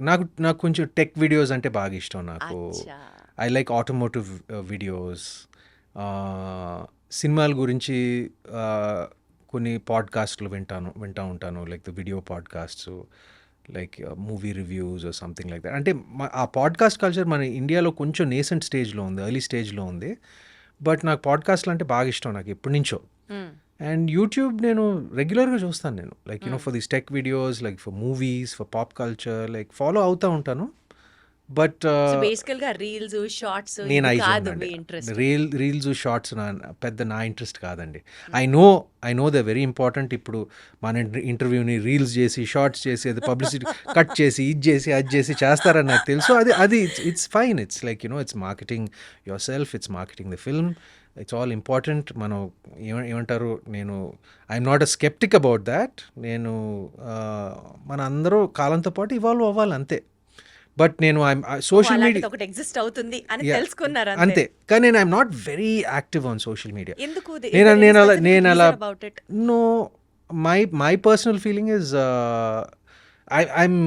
నాకు నాకు కొంచెం టెక్ వీడియోస్ అంటే బాగా ఇష్టం నాకు. ఐ లైక్ ఆటోమోటివ్ వీడియోస్ సినిమాల గురించి ఆ, కొన్ని పాడ్కాస్ట్లు వింటాను వింటూ ఉంటాను. Like the video podcasts like movie reviews something like that అంటే ఆ పాడ్కాస్ట్ కల్చర్ మన ఇండియాలో కొంచెం నేసెంట్ స్టేజ్లో ఉంది ఎర్లీ స్టేజ్లో ఉంది. బట్ నాకు పాడ్కాస్ట్లు అంటే బాగా ఇష్టం నాకు ఎప్పటి నుంచో. మ్మ్. అండ్ యూట్యూబ్ నేను రెగ్యులర్గా చూస్తాను నేను. Like you know for this tech videos like for movies for pop culture like follow అవుతూ ఉంటాను. బట్ బేసికల్గా రీల్స్ షార్ట్స్ నేను రీల్ రీల్స్ షార్ట్స్ నా పెద్ద నా ఇంట్రెస్ట్ కాదండి. I know I know the very important ఇప్పుడు మన ఇంటర్వ్యూని రీల్స్ చేసి షార్ట్స్ చేసి అది పబ్లిసిటీ కట్ చేసి ఇది చేసి అది చేసి చేస్తారని నాకు తెలుసు. అది అది it's it's fine it's like you know it's marketing yourself it's marketing the film it's all important మనం ఏమ ఏమంటారు? నేను I'm not a skeptic about that నేను ఆ, మన అందరూ కాలంతో పాటు ఇవాల్వ్ అవ్వాలి అంతే. బట్ నేను సోషల్ మీడియా ఒకటి ఎగ్జిస్ట్ అవుతుంది అని. తెలుసుకున్నారు అంతే. కానీ నేను I'm not very active on social media ఎందుకు? నేను నేను అలా నేను అలా no my my personal feeling is I I'm